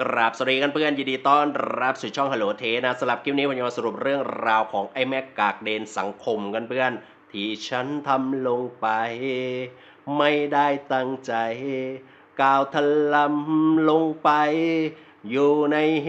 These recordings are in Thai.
กราบสวัสดีกันเพื่อนยินดีต้อนรับสู่ช่องฮัลโหลเทนะสำหรับคลิปนี้ผมจะมาสรุปเรื่องราวของไอ้แม็กกากเดนสังคมกันเพื่อน ที่ฉันทำลงไป ไม่ได้ตั้งใจ ก้าวทะลำลงไป อยู่ในเห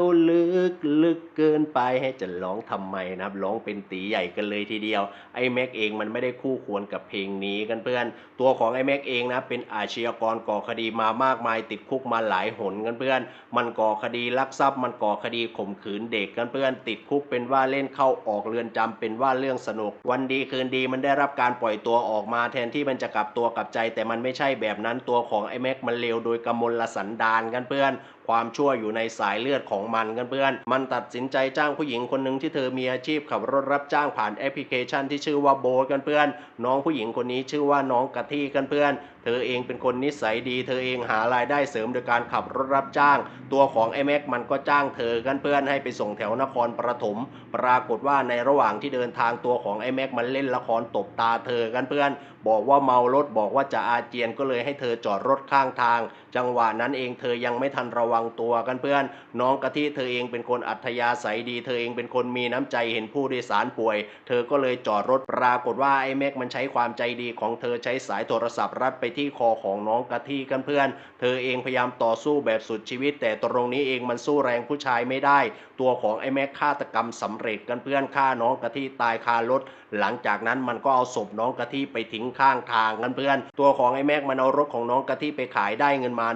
วลึกลึกเกินไปให้จะร้องทำไมนะครับร้องเป็นตีใหญ่กันเลยทีเดียวไอ้แม็กเองมันไม่ได้คู่ควรกับเพลงนี้กันเพื่อน ตัวของไอ้แม็กเองนะเป็นอาชญากรก่อคดีมามากมายติดคุกมาหลายหนกันเพื่อน มันก่อคดีลักทรัพย์ มันก่อคดีข่มขืนเด็กกันเพื่อน ติดคุกเป็นว่าเล่นเข้าออกเรือนจำเป็นว่าเรื่องสนุก วันดีคืนดีมันได้รับการปล่อยตัวออกมาแทนที่มันจะกลับตัวกลับใจ แต่มันไม่ใช่แบบนั้นตัวของไอ้แม็กมันเลวโดยกำมลสันดานกันเพื่อนความชั่วอยู่ในสายเลือดของมันกันเพื่อน มันตัดสินใจจ้างผู้หญิงคนหนึ่งที่เธอมีอาชีพขับรถรับจ้างผ่านแอปพลิเคชันที่ชื่อว่าโบกันเพื่อน น้องผู้หญิงคนนี้ชื่อว่าน้องกะทิกันเพื่อน เธอเองเป็นคนนิสัยดี เธอเองหารายได้เสริมโดยการขับรถรับจ้าง ตัวของไอ้แม็กมันก็จ้างเธอกันเพื่อนให้ไปส่งแถวนครปฐมปรากฏว่าในระหว่างที่เดินทางตัวของไอ้แม็กมันเล่นละครตบตาเธอกันเพื่อน บอกว่าเมารถบอกว่าจะอาเจียนก็เลยให้เธอจอดรถข้างทาง จังหวะนั้นเองเธอยังไม่ทันระวังตัวกันเพื่อน น้องกะทิเธอเองเป็นคนอัธยาศัยดี เธอเองเป็นคนมีน้ำใจเห็นผู้โดยสารป่วย เธอก็เลยจอดรถปรากฏว่าไอ้แม็กมันใช้ความใจดีของเธอใช้สายโทรศัพท์รัดไปที่คอของน้องกะทิกันเพื่อน เธอเองพยายามต่อสู้แบบสุดชีวิต แต่ตรงนี้เองมันสู้แรงผู้ชายไม่ได้ ตัวของไอ้แม็กฆาตกรรมสำเร็จกันเพื่อนฆ่าน้องกะทิตายคารถ หลังจากนั้นมันก็เอาศพน้องกะทิไปทิ้งข้างทางกันเพื่อน ตัวของไอ้แม็กมันเอารถของน้องกะทิไปขายได้เงินมา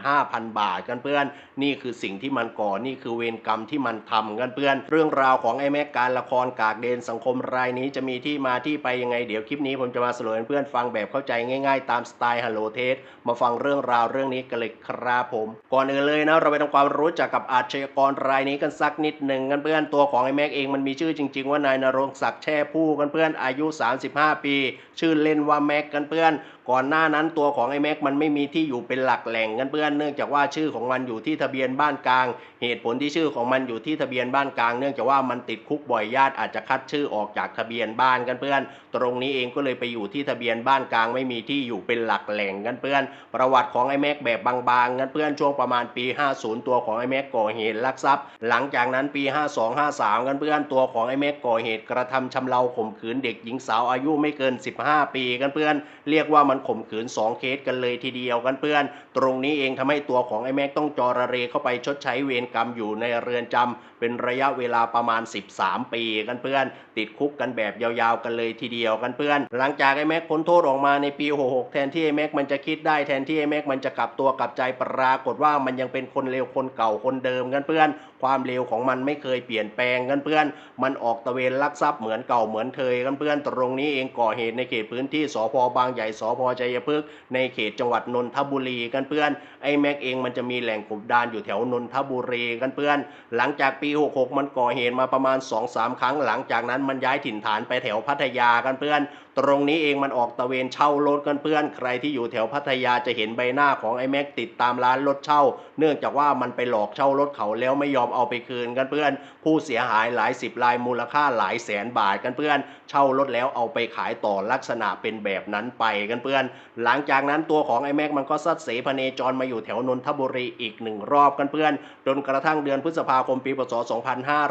15,000 บาทกันเพื่อน นี่คือสิ่งที่มันก่อนี่คือเวรกรรมที่มันทำกันเพื่อน เรื่องราวของไอ้แม็กการละครกากเดนสังคมรายนี้จะมีที่มาที่ไปยังไงเดี๋ยวคลิปนี้ผมจะมาสรุปให้เพื่อนฟังแบบเข้าใจง่าย ๆ ตามสไตล์ฮัลโหลเทสมาฟังเรื่องราวเรื่องนี้กันเลยครับผม ก่อนอื่นเลยนะ เราไปทำความรู้จักกับอาชญากรรายนี้กันสักนิดหนึ่งกันเพื่อนตัวของไอ้แม็กเองมันมีชื่อจริง ๆ ว่านายนรงศักดิ์แช่ผู้กันเพื่อนอายุ 35 ปี ชื่อเล่นว่าแม็กกันเพื่อน ก่อนหน้านั้นตัวของไอ้แม็กมันไม่มีที่อยู่เป็นหลักแหล่งกันเพื่อนเนื่องจากว่าชื่อของมันอยู่ที่ทะเบียนบ้านกลาง เหตุผลที่ชื่อของมันอยู่ที่ทะเบียนบ้านกลาง เนื่องจากว่ามันติดคุกบ่อยญาติอาจจะคัดชื่อออกจากทะเบียนบ้านกันเพื่อน ตรงนี้เองก็เลยไปอยู่ที่ทะเบียนบ้านกลาง ไม่มีที่อยู่เป็นหลักแหล่งกันเพื่อน ประวัติของไอ้แม็กแบบบางๆกันเพื่อนช่วงประมาณปี 50 ตัวของไอ้แม็กก่อเหตุลักทรัพย์ หลังจากนั้นปี 52 53 กันเพื่อนตัวของไอ้แม็กก่อเหตุกระทำชำเราข่มขืนเด็กหญิงสาวอายุไม่เกิน 15 ปีกันเพื่อน เรียกว่ามันข่มขืน 2 เคสกันเลยทีเดียวกันเพื่อน ตรงนี้เองทำให้ตัวของไอ้แม็กต้องจอระเรเข้าไปชดใช้เวรกรรมอยู่ในเรือนจำ เป็นระยะเวลาประมาณ 13 ปีกันเพื่อน ติดคุกกันแบบยาวๆกันเลยทีเดียวกันเพื่อน หลังจากไอ้แม็กพ้นโทษออกมาในปี 66 แทนที่ไอ้แม็กมันจะคิดได้แทนที่ไอ้แม็กมันจะกลับตัวกลับใจปรากฏว่ามันยังเป็นคนเลวคนเก่าคนเดิมกันเพื่อน ความเลวของมันไม่เคยเปลี่ยนแปลงกันเพื่อน มันออกตะเวนลักทรัพย์เหมือนเก่าเหมือนเคยกันเพื่อนตรงนี้เองก่อเหตุในเขตพื้นที่สพบางใหญ่สพชัยพฤกษ์ในเขตจังหวัดนนทบุรีกันเพื่อนไอ้แม็กเองมันจะมีแหล่งกบดานอยู่แถวนนทบุรีกันเพื่อน หลังจากปี66 มันก่อเหตุมาประมาณ 2-3 ครั้งหลังจากนั้นมันย้ายถิ่นฐานไปแถวพัทยากันเพื่อนตรงนี้เองมันออกตะเวนเช่ารถกันเพื่อนใครที่อยู่แถวพัทยาจะเห็นใบหน้าของไอ้แม็กติดตามร้านรถเช่า เนื่องจากว่ามันไปหลอกเช่ารถเขาแล้วไม่ยอมเอาไปคืนกันเพื่อน ผู้เสียหายหลายสิบรายมูลค่าหลายแสนบาทกันเพื่อน เช่ารถแล้วเอาไปขายต่อลักษณะเป็นแบบนั้นไปกันเพื่อน หลังจากนั้นตัวของไอ้แม็กมันก็ซัดเสพเนจรมาอยู่แถวนนทบุรีอีกหนึ่งรอบกันเพื่อนจนกระทั่งเดือนพฤษภาคมปีพศ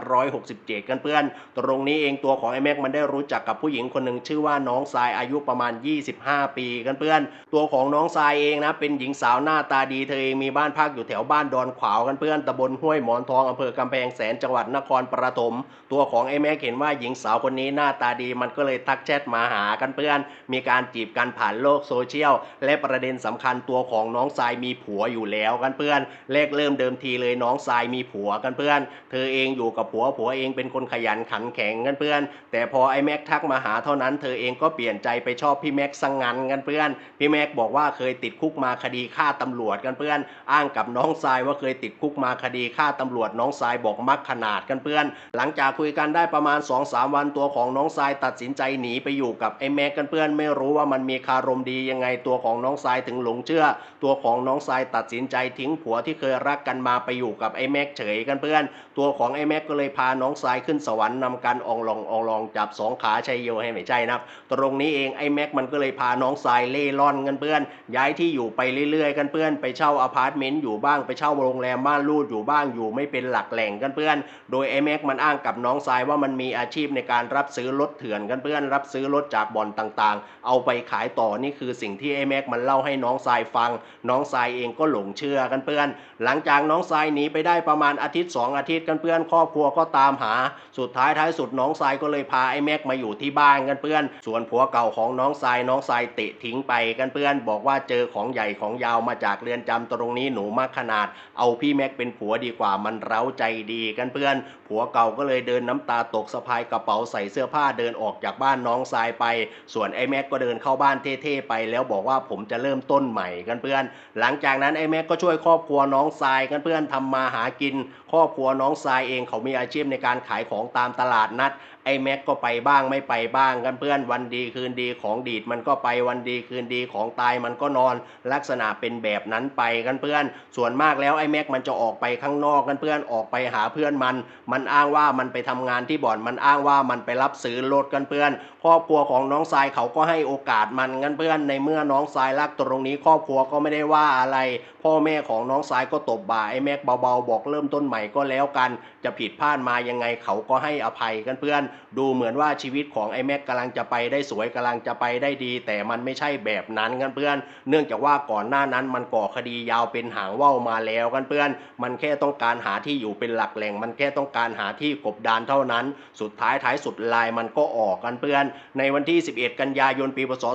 2567 กันเพื่อน ตรงนี้เองตัวของไอ้แม็กมันได้รู้จักกับผู้หญิงคนหนึ่งชื่อว่าน้องทรายอายุประมาณ 25 ปีกันเพื่อนตัวของน้องทรายเองนะเป็นหญิงสาวหน้าตาดีเธอเองมีบ้านพักอยู่แถวบ้านดอนขวาวกันเพื่อนตำบลห้วยหมอนทองอำเภอกำแพงแสนจังหวัดนครปฐมตัวของไอ้แม็กเห็นว่าหญิงสาวคนนี้หน้าตาดีมันก็เลยทักแชทมาหากันเพื่อน มีการจีบกันผ่านโลกโซเชียล และประเด็นสำคัญตัวของน้องทรายมีผัวอยู่แล้วกันเพื่อนแรกเริ่มเดิมทีเลยน้องทรายมีผัวกันเพื่อน เธอเองอยู่กับผัวผัวเองเป็นคนขยันขันแข็งกันเพื่อน แต่พอไอ้แม็กทักมาหาเท่านั้นเธอเองก็เปลี่ยนใจไปชอบพี่แม็กสังงันกันเพื่อน พี่แม็กบอกว่าเคยติดคุกมาคดีฆ่าตำรวจกันเพื่อน อ้างกับน้องทรายว่าเคยติดคุกมาคดีฆ่าตำรวจน้องทรายบอกมักขนาดกันเพื่อน หลังจากคุยกันได้ประมาณ2-3วันตัวของน้องทรายตัดสินใจหนีไปอยู่กับไอ้แม็กกันเพื่อน ไม่รู้ว่ามันมีคารมดียังไงตัวของน้องทรายถึงหลงเชื่อ ตัวของน้องทรายตัดสินใจทิ้งผัวที่เคยรักกันมาไปอยู่กับไอ้แม็กเฉยกันเพื่อน ตัวของไอ้แม็กก็เลยพาน้องทรายขึ้นสวรรค์นำการอองลองอองลองจับสองขาชัยโยให้ไม่ใช่นะครับตรงนี้เองไอ้แม็กมันก็เลยพาน้องทรายเล่ร่อนกันเพื่อน ย้ายที่อยู่ไปเรื่อยๆ กันเพื่อน ไปเช่าอพาร์ตเมนต์อยู่บ้างไปเช่าโรงแรมบ้านรูดอยู่บ้างอยู่ไม่เป็นหลักแหล่งกันเพื่อน โดยไอ้แม็กมันอ้างกับน้องทรายว่ามันมีอาชีพในการรับซื้อรถเถื่อนกันเพื่อน รับซื้อรถจากบ่อนต่างๆ เอาไปขายต่อนี่คือสิ่งที่ไอ้แม็กมันเล่าให้น้องทรายฟัง น้องทรายเองก็หลงเชื่อกันเพื่อน หลังจากน้องทรายหนีไปได้ประมาณอาทิตย์สองอาทิตย์กันเพื่อนครอบครัวก็ตามหา สุดท้ายท้ายสุดน้องทรายก็เลยพาไอ้แม็กมาอยู่ที่บ้านกันเพื่อนส่วนผัวเก่าของน้องทรายน้องทรายเตะทิ้งไปกันเพื่อนบอกว่าเจอของใหญ่ของยาวมาจากเรือนจำตรงนี้หนูมากขนาด เอาพี่แม็กเป็นผัวดีกว่ามันเร้าใจดีกันเพื่อน ผัวเก่าก็เลยเดินน้ำตาตกสะพายกระเป๋าใส่เสื้อผ้าเดินออกจากบ้านน้องทรายไป ส่วนไอ้แม็กก็เดินเข้าบ้านเท่ๆไป แล้วบอกว่าผมจะเริ่มต้นใหม่กันเพื่อน หลังจากนั้นไอ้แม็กก็ช่วยครอบครัวน้องทรายกันเพื่อนทำมาหากิน ครอบครัวน้องทรายเองเขามีอาชีพในการขายของตามตลาดนัดไอ้แม็กก็ไปบ้างไม่ไปบ้างกันเพื่อนวันดีคืนดีของดีดมันก็ไปวันดีคืนดีของตายมันก็นอน ลักษณะเป็นแบบนั้นไปกันเพื่อน ส่วนมากแล้วไอ้แม็กมันจะออกไปข้างนอกกันเพื่อนออกไปหาเพื่อนมัน มันอ้างว่ามันไปทำงานที่บ่อนมันอ้างว่ามันไปรับซื้อรถกันเพื่อนครอบครัวของน้องทรายเขาก็ให้โอกาสมันกันเพื่อนในเมื่อน้องทรายรักตรงนี้ ครอบครัวก็ไม่ได้ว่าอะไร พ่อแม่ของน้องทรายก็ตบบ่าไอ้แม็กเบาๆ บอกเริ่มต้นใหม่ก็แล้วกัน จะผิดพลาดมายังไงเขาก็ให้อภัยกันเพื่อน ดูเหมือนว่าชีวิตของไอ้แม็กกำลังจะไปได้สวยกำลังจะไปได้ดี แต่มันไม่ใช่แบบนั้นกันเพื่อน เนื่องจากว่าก่อนหน้านั้นมันก่อคดียาวเป็นหางว่าวมาแล้วกันเพื่อน มันแค่ต้องการหาที่อยู่เป็นหลักแหล่ง มันแค่ต้องการหาที่กบดานเท่านั้น สุดท้ายท้ายสุดลายมันก็ออกกันเพื่อนในวันที่ 11 กันยายนปีพศ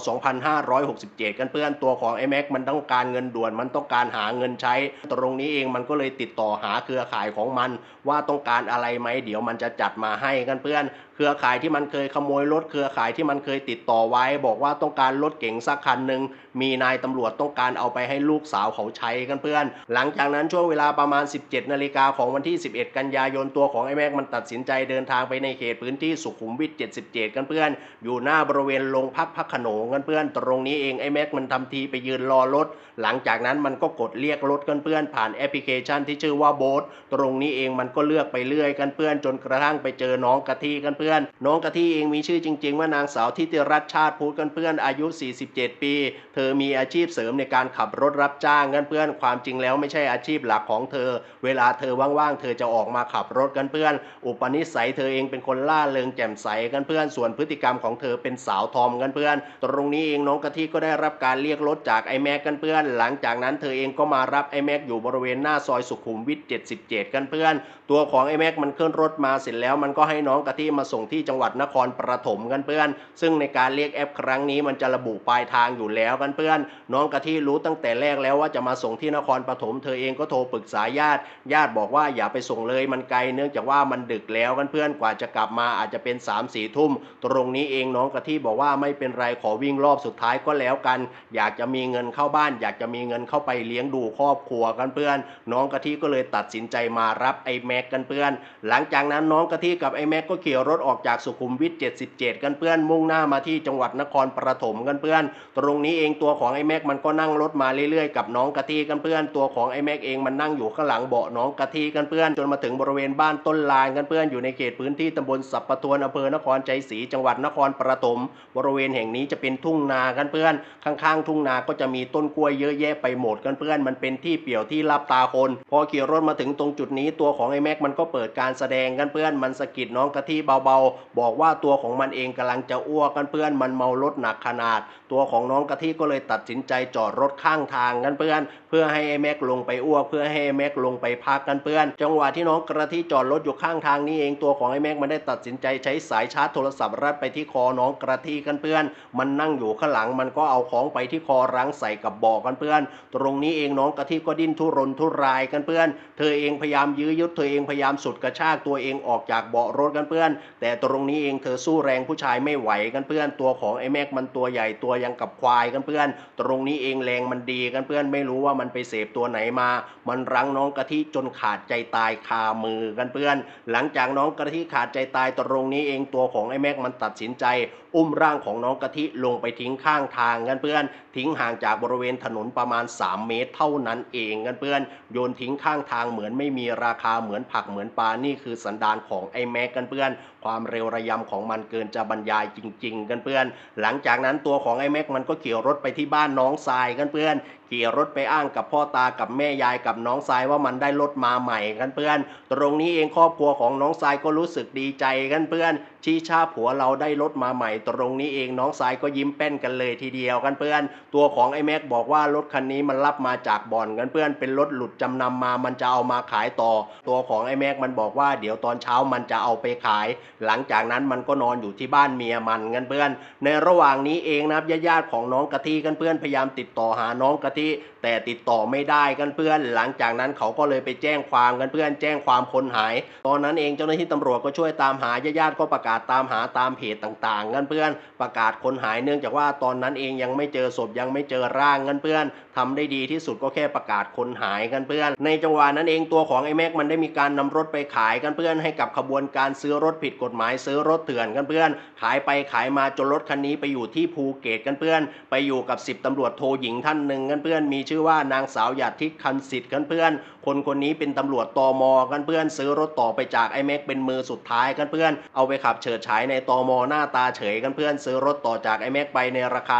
2567 กันเพื่อนตัวของไอ้แม็กมันต้องการเงินด่วนมันต้องการหาเงินใช้ ตรงนี้เองมันก็เลยติดต่อหาเครือข่ายของมัน ว่าต้องการอะไรไหมเดี๋ยวมันจะจัดมาให้กันเพื่อน เครือข่ายที่มันเคยขโมยรถเครือข่ายที่มันเคยติดต่อไว้ บอกว่าต้องการรถเก๋งสักคันหนึ่งมีนายตำรวจต้องการเอาไปให้ลูกสาวเขาใช้กันเพื่อน หลังจากนั้นช่วงเวลาประมาณ 17 นาฬิกาของวันที่ 11 กันยายนตัวของไอ้แม็กมันตัดสินใจเดินทางไปในเขตพื้นที่สุขุมวิท 77 กันเพื่อน อยู่หน้าบริเวณโรงพักพระโขนงกันเพื่อน ตรงนี้เองไอ้แม็กมันทำทีไปยืนรอรถ หลังจากนั้นมันก็กดเรียกรถกันเพื่อน ผ่านแอปพลิเคชันที่ชื่อว่าโบ๊ทตรงนี้เองมันก็เลือกไปเรื่อยกันเพื่อน จนกระทั่งไปเจอน้องกะทิกันเพื่อนน้องกะทิเองมีชื่อจริง ๆ ว่านางสาวทิติรัตน์ชาติพูดกันเพื่อนอายุ 47 ปี เธอมีอาชีพเสริมในการขับรถรับจ้างกันเพื่อน ความจริงแล้วไม่ใช่อาชีพหลักของเธอ เวลาเธอว่างๆ เธอจะออกมาขับรถกันเพื่อน อุปนิสัยเธอเองเป็นคนล่าเริงแจ่มใสกันเพื่อน ส่วนพฤติกรรมของเธอเป็นสาวทอมกันเพื่อน ตรงนี้เองน้องกะทิก็ได้รับการเรียกรถจากไอแม็กกันเพื่อน หลังจากนั้นเธอเองก็มารับไอแม็กอยู่บริเวณหน้าซอยสุขุมวิท 77 กันเพื่อน ตัวของไอแม็กมันขึ้นรถมาเสร็จแล้วมันก็ให้น้องกะทิมาส่งที่จังหวัดนครปฐมกันเพื่อน ซึ่งในการเรียกแอปครั้งนี้มันจะระบุปลายทางอยู่แล้วกันเพื่อน น้องกะทิรู้ตั้งแต่แรกแล้วว่าจะมาส่งที่นครปฐมเธอเองก็โทรปรึกษาญาติ ญาติบอกว่าอย่าไปส่งเลยมันไกลเนื่องจากว่ามันดึกแล้วกันเพื่อนกว่าจะกลับมาอาจจะเป็น3ามสี่ทุ่ม ตรงนี้เองน้องกะทิบอกว่าไม่เป็นไรขอวิ่งรอบสุดท้ายก็แล้วกัน อยากจะมีเงินเข้าบ้าน อยากจะมีเงินเข้าไปเลี้ยงดูครอบครัวกันเพื่อน น้องกะทิก็เลยตัดสินใจมารับไอ้แม็กกันเพื่อน หลังจากนั้นน้องกะทิกับไอ้แม็กก็ขี่รถออกจากสุขุมวิท 77 กันเพื่อนมุ่งหน้ามาที่จังหวัดนครปฐมกันเพื่อน ตรงนี้เองตัวของไอ้แม็กมันก็นั่งรถมาเรื่อยๆกับน้องกะทิกันเพื่อนตัวของไอ้แม็กเองมันนั่งอยู่ข้างหลังเบาะน้องกะทิกันเพื่อน จนมาถึงบริเวณบ้านต้นลานกันเพื่อนอยู่ในเขตพื้นที่ตำบลสัปปะทวนอำเภอนครใจศรีจังหวัดนครปฐมบริเวณแห่งนี้จะเป็นทุ่งนากันเพื่อน ข้างๆ ทุ่งนาก็จะมีต้นกล้วยเยอะแยะไปหมดกันเพื่อน มันเป็นที่เปี่ยวที่รับตาคน พอขี่รถมาถึงตรงจุดนี้ตัวของไอ้แม็กมันก็เปิดการแสดงกันเพื่อนมันสะกิดน้องกะทิเบาๆบอกว่าตัวของมันเองกำลังจะอ้วกกันเพื่อนมันเมารถหนักขนาด ตัวของน้องกะทิก็เลยตัดสินใจจอดรถข้างทางกันเพื่อน เพื่อให้ไอ้แม็กลงไปอ้วกเพื่อให้ไอ้แม็กลงไปพักกันเพื่อน จังหวะที่น้องกระทิจอดรถอยู่ข้างทางนี้เองตัวของไอ้แม็กมันได้ตัดสินใจใช้สายชาร์จโทรศัพท์รัดไปที่คอน้องกระทิกันเพื่อน มันนั่งอยู่ข้างหลังมันก็เอาของไปที่คอรั้งใส่กับเบาะกันเพื่อน ตรงนี้เองน้องกะทิก็ดิ้นทุรนทุรายกันเพื่อน เธอเองพยายามยื้อยุดเธอเองพยายามสุดกระชากตัวเองออกจากเบาะรถกันเพื่อนแต่ตรงนี้เองเธอสู้แรงผู้ชายไม่ไหวกันเพื่อนตัวของไอ้แม็กมันตัวใหญ่ตัวยังกับควายกันเพื่อน ตรงนี้เองแรงมันดีกันเพื่อนไม่รู้ว่ามันไปเสพตัวไหนมา มันรั้งน้องกะทิจนขาดใจตายคามือกันเพื่อน หลังจากน้องกะทิขาดใจตายตรงนี้เองตัวของไอ้แม็กมันตัดสินใจ อุ้มร่างของน้องกะทิลงไปทิ้งข้างทางกันเพื่อน ทิ้งห่างจากบริเวณถนนประมาณ 3 เมตรเท่านั้นเองกันเพื่อนโยนทิ้งข้างทางเหมือนไม่มีราคาเหมือนผักเหมือนปลานี่คือสันดานของไอ้แม็กกันเพื่อน ความเร็วระยำของมันเกินจะบรรยายจริง ๆ กันเพื่อน หลังจากนั้นตัวของไอ้แม็กมันก็ขี่รถไปที่บ้านน้องทรายกันเพื่อนขี่รถไปอ้างกับพ่อตากับแม่ยายกับน้องทรายว่ามันได้รถมาใหม่กันเพื่อน ตรงนี้เองครอบครัวของน้องทรายก็รู้สึกดีใจกันเพื่อน ชี้ชาผัวเราได้รถมาใหม่ ตรงนี้เองน้องทรายก็ยิ้มแป้นกันเลยทีเดียวกันเพื่อน ตัวของไอ้แม็กบอกว่ารถคันนี้มันรับมาจากบ่อนกันเพื่อน เป็นรถหลุดจำนำมามันจะเอามาขายต่อ ตัวของไอ้แม็กมันบอกว่าเดี๋ยวตอนเช้ามันจะเอาไปขาย หลังจากนั้นมันก็นอนอยู่ที่บ้านเมียมันกันเพื่อน ในระหว่างนี้เองนะครับญาติๆของน้องกะทิกันเพื่อนพยายามติดต่อหาน้องกะทิ แต่ติดต่อไม่ได้กันเพื่อน หลังจากนั้นเขาก็เลยไปแจ้งความกันเพื่อนแจ้งความคนหาย ตอนนั้นเองเจ้าหน้าที่ตำรวจก็ช่วยตามหาญาติๆก็ประกาศตามหาตามเพจต่างๆกันเพื่อน ประกาศคนหายเนื่องจากว่าตอนนั้นเองยังไม่เจอศพยังไม่เจอร่างกันเพื่อนทำได้ดีที่สุดก็แค่ประกาศคนหายกันเพื่อน ในจังหวะนั้นเองตัวของไอ้แม็กมันได้มีการนำรถไปขายกันเพื่อนให้กับขบวนการซื้อรถผิดกฎหมายซื้อรถเถื่อนกันเพื่อน ขายไปขายมาจนรถคันนี้ไปอยู่ที่ภูเก็ตกันเพื่อน ไปอยู่กับ 10ตำรวจโทหญิงท่านหนึ่งกันเพื่อนมีชื่อื่อว่านางสาวหยาดทิพย์คันสิทธิ์กันเพื่อน คนคนนี้เป็นตำรวจตอมอกันเพื่อนซื้อรถต่อไปจากไอ้แม็กเป็นมือสุดท้ายกันเพื่อนเอาไปขับเฉิดฉายในตอมอหน้าตาเฉยกันเพื่อนซื้อรถต่อจากไอ้แม็กไปในราคา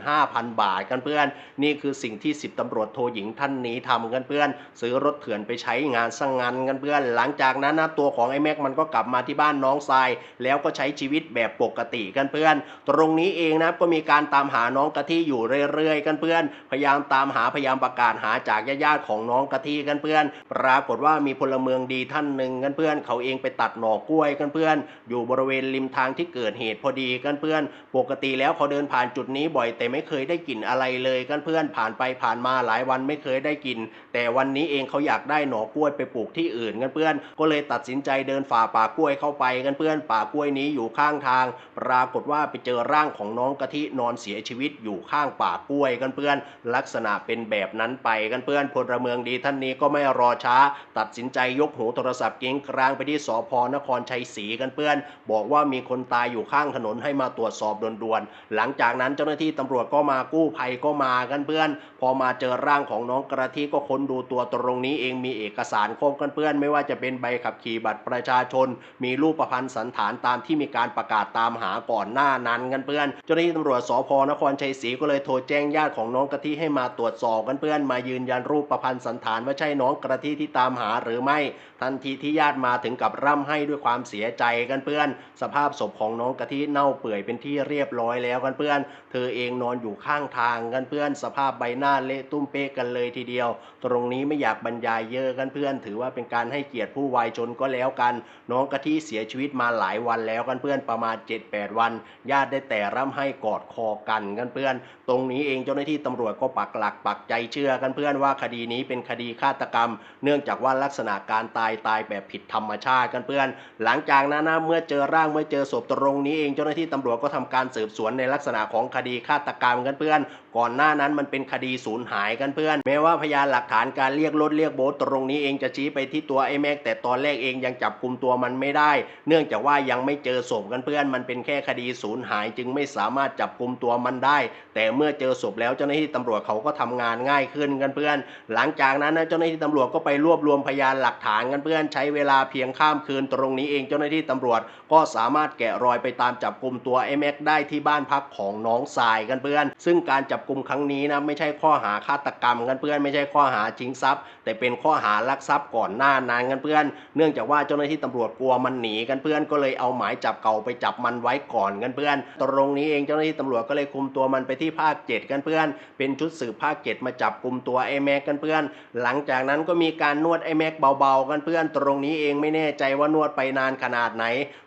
35,000 บาทกันเพื่อน นี่คือสิ่งที่ 10ตำรวจโทหญิงท่านนี้ทำกันเพื่อน ซื้อรถเถื่อนไปใช้งานสร้างงานกันเพื่อน หลังจากนั้นนะตัวของไอ้แม็กมันก็กลับมาที่บ้านน้องทราย แล้วก็ใช้ชีวิตแบบปกติกันเพื่อน ตรงนี้เองนะก็มีการตามหาน้องกะทิอยู่เรื่อยๆ กันเพื่อน พยายามตามหาพยายามประกาศหาจากญาติๆของน้องกะทิกันเพื่อนปรากฏว่ามีพลเมืองดีท่านหนึ่งกันเพื่อนเขาเองไปตัดหน่อกล้วยกันเพื่อน อยู่บริเวณริมทางที่เกิดเหตุพอดีกันเพื่อน ปกติแล้วเขาเดินผ่านจุดนี้บ่อยแต่ไม่เคยได้กลิ่นอะไรเลยกันเพื่อนผ่านไปผ่านมาหลายวันไม่เคยได้กลิ่น แต่วันนี้เองเขาอยากได้หน่อกล้วยไปปลูกที่อื่นกันเพื่อน ก็เลยตัดสินใจเดินฝ่าป่ากล้วยเข้าไปกันเพื่อนป่ากล้วยนี้อยู่ข้างทาง ปรากฏว่าไปเจอร่างของน้องกะทินอนเสียชีวิตอยู่ข้างป่ากล้วยกันเพื่อน ลักษณะเป็นแบบนั้นไปกันเพื่อนพลเมืองดีท่านนี้ก็ไม่รอช้า ตัดสินใจยกหูโทรศัพท์เก๋งกลางไปที่สพนครชัยศรีกันเพื่อน บอกว่ามีคนตายอยู่ข้างถนนให้มาตรวจสอบด่วนๆหลังจากนั้นเจ้าหน้าที่ตำรวจก็มากู้ภัยก็มากันเพื่อน พอมาเจอร่างของน้องกระทิก็ค้นดูตัวตรงนี้เองมีเอกสารครบกันเพื่อน ไม่ว่าจะเป็นใบขับขี่บัตรประชาชน มีรูปประพันธ์สันฐานตามที่มีการประกาศตามหาก่อนหน้านั้นกันเพื่อนเจ้าหน้าที่ตำรวจสพนครชัยศรีก็เลยโทรแจ้งญาติของน้องกะทิให้มาตรวจสอบกันเพื่อนมายืนยันรูปประพันธ์สันฐานว่าใช่น้องกระทิที่ตามหาหรือไม่ ทันทีที่ญาติมาถึงกับร่ำให้ด้วยความเสียใจกันเพื่อน สภาพศพของน้องกะทิเน่าเปื่อยเป็นที่เรียบร้อยแล้วกันเพื่อน เธอเองนอนอยู่ข้างทางกันเพื่อน สภาพใบหน้าเละตุ้มเป๊กกันเลยทีเดียวตรงนี้ไม่อยากบรรยายเยอะกันเพื่อน ถือว่าเป็นการให้เกียรติผู้วายชนก็แล้วกัน น้องกะทิเสียชีวิตมาหลายวันแล้วกันเพื่อนประมาณ 7-8 วัน ญาติได้แต่ร่ำให้กอดคอกันกันเพื่อน ตรงนี้เองเจ้าหน้าที่ตำรวจก็ปักหลักปักใจเชื่อกันเพื่อนว่าคดีนี้เป็นคดีฆาตกรรม เนื่องจากว่าลักษณะการตายตายแบบผิดธรรมชาติกันเพื่อน หลังจากนั้นนะเมื่อเจอร่างเมื่อเจอศพตรงนี้เองเจ้าหน้าที่ตำรวจก็ทำการสืบสวนในลักษณะของคดีฆาตกรรมกันเพื่อน ก่อนหน้านั้นมันเป็นคดีสูญหายกันเพื่อน แม้ว่าพยานหลักฐานการเรียกรถเรียกโบ๊ทตรงนี้เองจะชี้ไปที่ตัวไอ้แม็กแต่ตอนแรกเองยังจับกลุ่มตัวมันไม่ได้ เนื่องจากว่ายังไม่เจอศพกันเพื่อน มันเป็นแค่คดีสูญหาย จึงไม่สามารถจับกลุ่มตัวมันได้ แต่เมื่อเจอศพแล้วเจ้าหน้าที่ตำรวจเขาก็ทำงานง่ายขึ้นกันเพื่อน หลังจากนั้นนะเจ้าหน้าที่ตำรวจก็ไปรวบรวมพยานหลักฐานกันเพื่อน ใช้เวลาเพียงข้ามคืนตรงนี้เองเจ้าหน้าที่ตำรวจก็สามารถแกะรอยไปตามจับกลุ่มตัวไอ้แม็กได้ที่บ้านพักของน้องทรายกันเพื่อน ซึ่งการจับกลุ่มครั้งนี้นะไม่ใช่ข้อหาฆาตกรรมกันเพื่อนไม่ใช่ข้อหาชิงทรัพย์ แต่เป็นข้อหาลักทรัพย์ก่อนหน้านานกันเพื่อน เนื่องจากว่าเจ้าหน้าที่ตำรวจกลัวมันหนีกันเพื่อนก็เลยเอาหมายจับเก่าไปจับมันไว้ก่อนกันเพื่อน ตรงนี้เองเจ้าหน้าที่ตำรวจก็เลยคุมตัวมันไปที่ภาคเจ็ดกันเพื่อน เป็นชุดสืบภาคเจ็ดมาจับกลุ่มตัวไอ้แม็กกันเพื่อน หลังจากนั้นก็มีการนวดไอ้แม็กเบาๆกันเพื่อน ตรงนี้เองไม่แน่ใจว่านวดไปนานขนาดไหน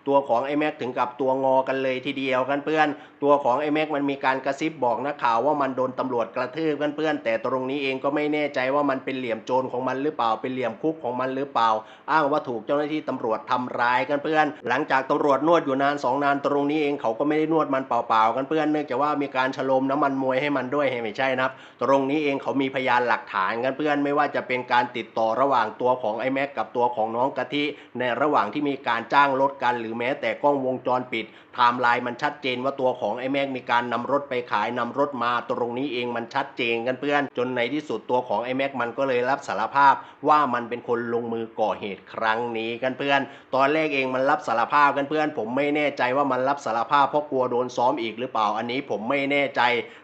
ตัวของไอ้แม็กถึงกับตัวงอกันเลยทีเดียวกันเพื่อน ตัวของไอ้แม็กมันมีการกระซิบบอกนักข่าวว่ามันโดนตำรวจกระทืบเพื่อนๆแต่ตรงนี้เองก็ไม่แน่ใจว่ามันเป็นเหลี่ยมโจรของมันหรือเปล่า เป็นเหลี่ยมคุกของมันหรือเปล่า อ้างว่าถูกเจ้าหน้าที่ตำรวจทำร้ายกันเพื่อนหลังจากตำรวจนวดอยู่นานสองนานตรงนี้เองเขาก็ไม่ได้นวดมันเปล่าๆกันเพื่อนเนื่องจากว่ามีการฉลมน้ำมันมวยให้มันด้วยให้ไม่ใช่นะครับ ตรงนี้เองเขามีพยานหลักฐานกันเพื่อนไม่ว่าจะเป็นการติดต่อระหว่างตัวของไอ้แม็กกับตัวของน้องกะทิในระหว่างที่มีการจ้างรถกัน หรือแม้แต่กล้องวงจรปิดไทม์ไลน์มันชัดเจนว่าตัวของไอ้แม็กมีการนำรถไปขายนำรถมาตรงนี้เองมันชัดเจนกันเพื่อนจนในที่สุดตัวของไอ้แม็กมันก็เลยรับสารภาพว่ามันเป็นคนลงมือก่อเหตุครั้งนี้กันเพื่อน ตอนแรกเองมันรับสารภาพกันเพื่อน ผมไม่แน่ใจว่ามันรับสารภาพเพราะกลัวโดนซ้อมอีกหรือเปล่าอันนี้ผมไม่แน่ใจ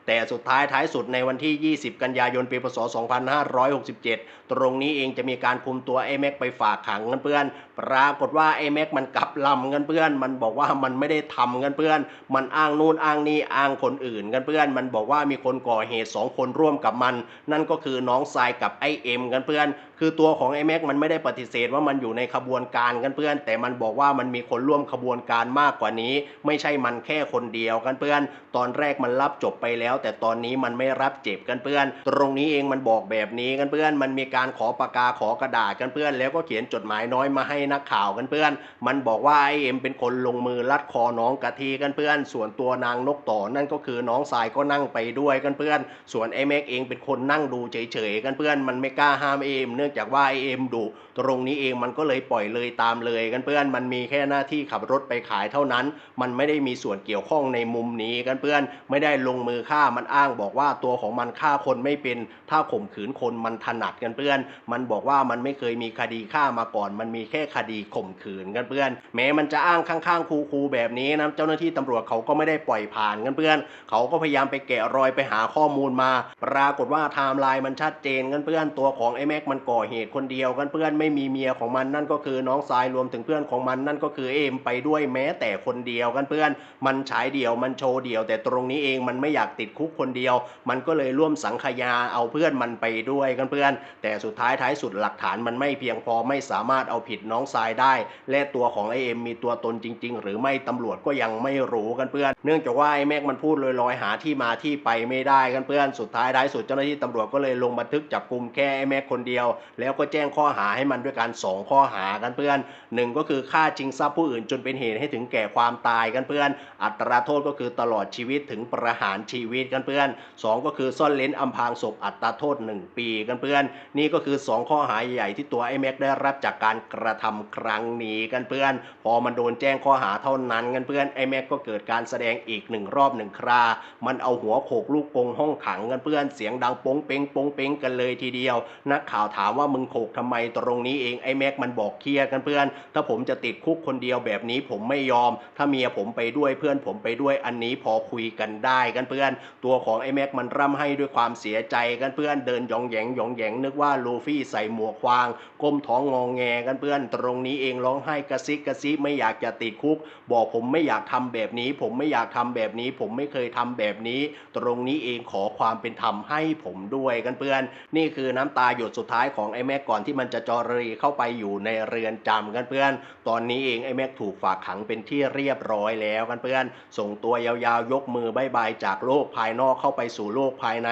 แต่สุดท้ายท้ายสุดในวันที่ 20 กันยายนปีพศ 2567 ตรงนี้เองจะมีการคุมตัวไอ้แม็กไปฝากขังกันเพื่อน ปรากฏว่าไอ้แม็กมันกลับลำกันเพื่อน มันบอกว่ามันไม่ได้ททำกันเพื่อน มันอ้างนู่นอ้างนี่อ้างคนอื่นกันเพื่อน มันบอกว่ามีคนก่อเหตุสองคนร่วมกับมัน นั่นก็คือน้องทรายกับไอเอ็มกันเพื่อนคือตัวของไอ้แม็กมันไม่ได้ปฏิเสธว่ามันอยู่ในขบวนการกันเพื่อน แต่มันบอกว่ามันมีคนร่วมขบวนการมากกว่านี้ ไม่ใช่มันแค่คนเดียวกันเพื่อน ตอนแรกมันรับจบไปแล้ว แต่ตอนนี้มันไม่รับเจ็บกันเพื่อน ตรงนี้เองมันบอกแบบนี้กันเพื่อน มันมีการขอปากกาขอกระดาษกันเพื่อน แล้วก็เขียนจดหมายน้อยมาให้นักข่าวกันเพื่อน มันบอกว่าไอเอ็มเป็นคนลงมือลัดคอน้องกะทีกันเพื่อน ส่วนตัวนางนกต่อนั่นก็คือน้องทรายก็นั่งไปด้วยกันเพื่อน ส่วนไอแม็กเองเป็นคนนั่งดูเฉยๆกันเพื่อน มันไม่กล้าห้ามเอ็มเนื่องจากว่าไอเอ็มดุตรงนี้เองมันก็เลยปล่อยเลยตามเลยกันเพื่อนมันมีแค่หน้าที่ขับรถไปขายเท่านั้น มันไม่ได้มีส่วนเกี่ยวข้องในมุมนี้กันเพื่อนไม่ได้ลงมือฆ่ามันอ้างบอกว่าตัวของมันฆ่าคนไม่เป็น ถ้าข่มขืนคนมันถนัดกันเพื่อน มันบอกว่ามันไม่เคยมีคดีฆ่ามาก่อน มันมีแค่คดีข่มขืนกันเพื่อน แม้มันจะอ้างข้างๆคูๆแบบนี้นะเจ้าหน้าที่ตำรวจเขาก็ไม่ได้ปล่อยผ่านกันเพื่อน เขาก็พยายามไปแกะรอยไปหาข้อมูลมา ปรากฏว่าไทม์ไลน์มันชัดเจนกันเพื่อนตัวของไอ้แม็กมันก่อเหตุคนเดียวกันเพื่อนไม่มีเมียของมันนั่นก็คือน้องทรายรวมถึงเพื่อนของมันนั่นก็คือเอมไปด้วยแม้แต่คนเดียวกันเพื่อน มันฉายเดี่ยวมันโชว์เดี่ยว แต่ตรงนี้เองมันไม่อยากติดคุกคนเดียว มันก็เลยร่วมสังขยาเอาเพื่อนมันไปด้วยกันเพื่อน แต่สุดท้ายท้ายสุดหลักฐานมันไม่เพียงพอไม่สามารถเอาผิดน้องทรายได้ และตัวของไอเอ็มมีตัวตนจริง ๆ หรือไม่ตำรวจก็ยังไม่รู้กันเพื่อน เนื่องจากว่าไอแม็กมันพูดลอยๆหาที่มาที่ไปไม่ได้กันเพื่อนสุดท้ายท้ายสุดเจ้าหน้าที่ตำรวจก็เลยลงบันทึกจับกลุ่มแค่ไอแม็กคนเดียวแล้วก็แจ้งข้อหาให้มันด้วยการสองข้อหากันเพื่อนหนึ่งก็คือฆ่าชิงทรัพย์ผู้อื่นจนเป็นเหตุให้ถึงแก่ความตายกันเพื่อน อัตราโทษก็คือตลอดชีวิตถึงประหารชีวิตกันเพื่อนสองก็คือซ่อนเล้นอำพรางศพอัตราโทษ 1 ปีกันเพื่อน นี่ก็คือ 2 ข้อหาใหญ่ที่ตัวไอ้แม็กได้รับจากการกระทำครั้งนี้กันเพื่อน พอมันโดนแจ้งข้อหาเท่านั้นกันเพื่อนไอ้แม็กก็เกิดการแสดงอีกหนึ่งรอบหนึ่งครา มันเอาหัวโขกลูกกงห้องขังกันเพื่อนเสียงดังป้งเป้งป้งเป้งกันเลยทีเดียว นักข่าวถามว่ามึงโขกทำไมตรงนี้เองไอ้แม็กมันบอกเคลียร์กันเพื่อน ถ้าผมจะติดคุกคนเดียวแบบนี้ผมไม่ยอม ถ้าเมียผมไปด้วยเพื่อนผมไปด้วยอันนี้พอคุยกันได้กันเพื่อน ตัวของไอ้แม็กมันร่ำให้ด้วยความเสียใจกันเพื่อนเดินหยองแหยงหยองแหยงนึกว่าลูฟี่ใส่หมวกควางก้มท้องงองแงกันเพื่อน ตรงนี้เองร้องไห้กระซิกกระซิไม่อยากจะติดคุก บอกผมไม่อยากทำแบบนี้ ผมไม่อยากทำแบบนี้ ผมไม่เคยทำแบบนี้ ตรงนี้เองขอความเป็นธรรมให้ผมด้วยกันเพื่อน นี่คือน้ำตาหยดสุดท้ายของของไอ้แม็กก่อนที่มันจะจอรีเข้าไปอยู่ในเรือนจำกันเพื่อน ตอนนี้เองไอ้แม็กถูกฝากขังเป็นที่เรียบร้อยแล้วกันเพื่อน ส่งตัวยาวๆยกมือบายบายจากโลกภายนอกเข้าไปสู่โลกภายใน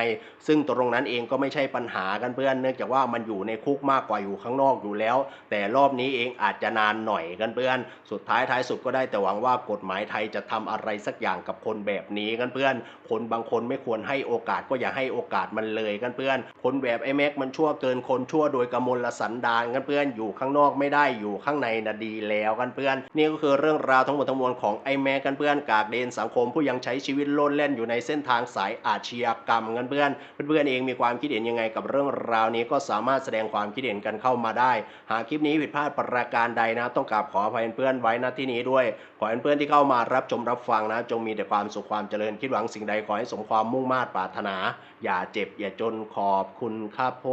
ซึ่งตรงนั้นเองก็ไม่ใช่ปัญหากันเพื่อน เนื่องจากว่ามันอยู่ในคุกมากกว่าอยู่ข้างนอกอยู่แล้ว แต่รอบนี้เองอาจจะนานหน่อยกันเพื่อน สุดท้ายท้ายสุดก็ได้แต่หวังว่ากฎหมายไทยจะทำอะไรสักอย่างกับคนแบบนี้กันเพื่อน คนบางคนไม่ควรให้โอกาสก็อย่าให้โอกาสมันเลยกันเพื่อน คนแบบไอ้แม็กมันชั่วเกินคนชั่วโดยกมลสันดานกันเพื่อนอยู่ข้างนอกไม่ได้อยู่ข้างในนะดีแล้วกันเพื่อน นี่ก็คือเรื่องราวทั้งหมดทั้งมวลของไอ้แม็กกันเพื่อนกากเดนสังคมผู้ยังใช้ชีวิตโลดแล่นอยู่ในเส้นทางสายอาชญากรรมกันเพื่อนเพื่อนเองมีความคิดเห็นยังไงกับเรื่องราวนี้ก็สามารถแสดงความคิดเห็นกันเข้ามาได้ หากคลิปนี้ผิดพลาดประการใดนะ ต้องกราบขออภัยเพื่อนไว้ณที่นี้ด้วย ขอเพื่อนที่เข้ามารับชมรับฟังนะ จงมีแต่ความสุขความเจริญคิดหวังสิ่งใดขอให้สมความมุ่งมา่ปรารถนา อย่าเจ็บอย่าจนขอบคุณครับผ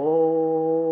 ม